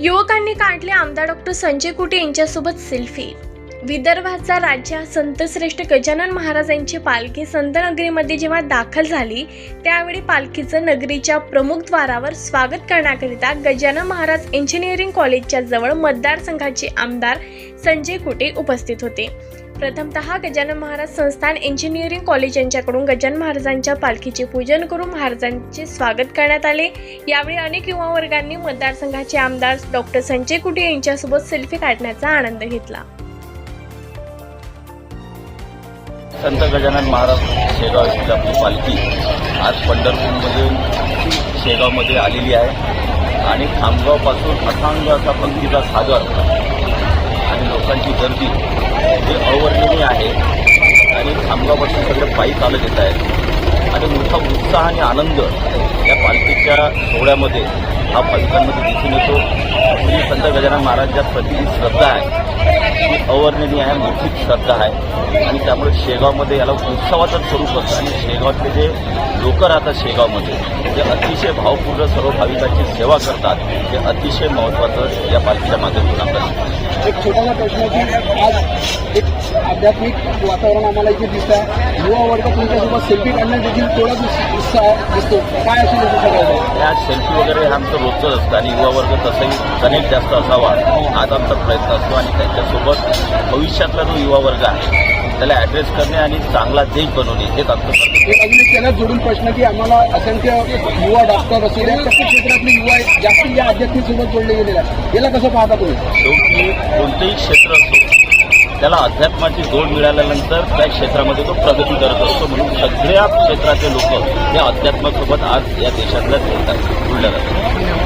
युवकांनी काढले आमदार डॉक्टर संजय कुटे यांच्यासोबत सेल्फी. विदर्भाचा राजा संतश्रेष्ठ गजानन महाराजांची पालखी संतनगरीमध्ये जेव्हा दाखल झाली त्यावेळी पालखीचं नगरीच्या प्रमुख द्वारावर स्वागत करण्याकरिता गजानन महाराज इंजिनिअरिंग कॉलेजच्या जवळ मतदारसंघाचे आमदार संजय कुटे उपस्थित होते. प्रथमतः गजानन महाराज संस्थान इंजिनिअरिंग कॉलेज यांच्याकडून गजानन महाराजांच्या पालखीचे पूजन करून महाराजांचे स्वागत करण्यात आले. यावेळी अनेक युवा वर्गांनी मतदारसंघाचे आमदार डॉक्टर संजय कुटे यांच्यासोबत सेल्फी काढण्याचा आनंद घेतला. संत गजानन महाराज शेगाव येथील आपली पालखी आज पंढरपूरमधून शेगावमध्ये आलेली आहे. आणि खामगावपासून अथांग असा पंक्तीचा सागर आणि लोकांची गर्दी हे अवर्णनीय आहे. आणि खामगावपासून सगळे पायी चालत येत आहेत. आणि मोठा उत्साह आणि आनंद या पालखीच्या सोहळ्यामध्ये हा पालकांमध्ये दिसून येतो. ही संत गजानन महाराजांच्या प्रति श्रद्धा आहे. अवर्णनीय आहे मोठी श्रद्धा आहे. आणि त्यामुळे शेगावमध्ये याला उत्सवाचं स्वरूप असतं. आणि शेगावातले जे लोक राहतात शेगावमध्ये जे अतिशय भावपूर्ण सर्व भाविकांची सेवा करतात. ते अतिशय महत्त्वाचं या पालखीच्या माध्यमातून आपल्याला एक छोटासा प्रश्न की आज एक आध्यात्मिक वातावरण आम्हाला इथे दिसत आहे. युवा वर्ग तुमच्यासोबत सेल्फी काढण्यात देखील उत्स- उत्साह दिसतो. काय असेल सगळं या सेल्फी वगैरे हे आमचं रोजचंच असतं आणि युवा वर्ग तसंही कनेक्ट जास्त असावा. हाच आमचा प्रयत्न असतो आणि त्यांच्यासोबत भविष्यातला जो युवा वर्ग आहे त्याला ॲड्रेस करणे आणि चांगला देश बनवणे हेच आमचं त्याला जोडून प्रश्न की आम्हाला असंख्य युवा डॉक्टर असेल या प्रत्येक क्षेत्रातले युवा जास्त या आध्यात्मिक सोबत जोडले गेलेले आहेत. याला कसं पाहता तुम्ही? शेवटी कोणतंही क्षेत्र असो त्याला अध्यात्माची जोड मिळाल्यानंतर त्या क्षेत्रामध्ये तो प्रगती करत असतो म्हणून सगळ्या क्षेत्राचे लोक हे अध्यात्मासोबत आज या देशातल्या जोडतात जोडल्या जातात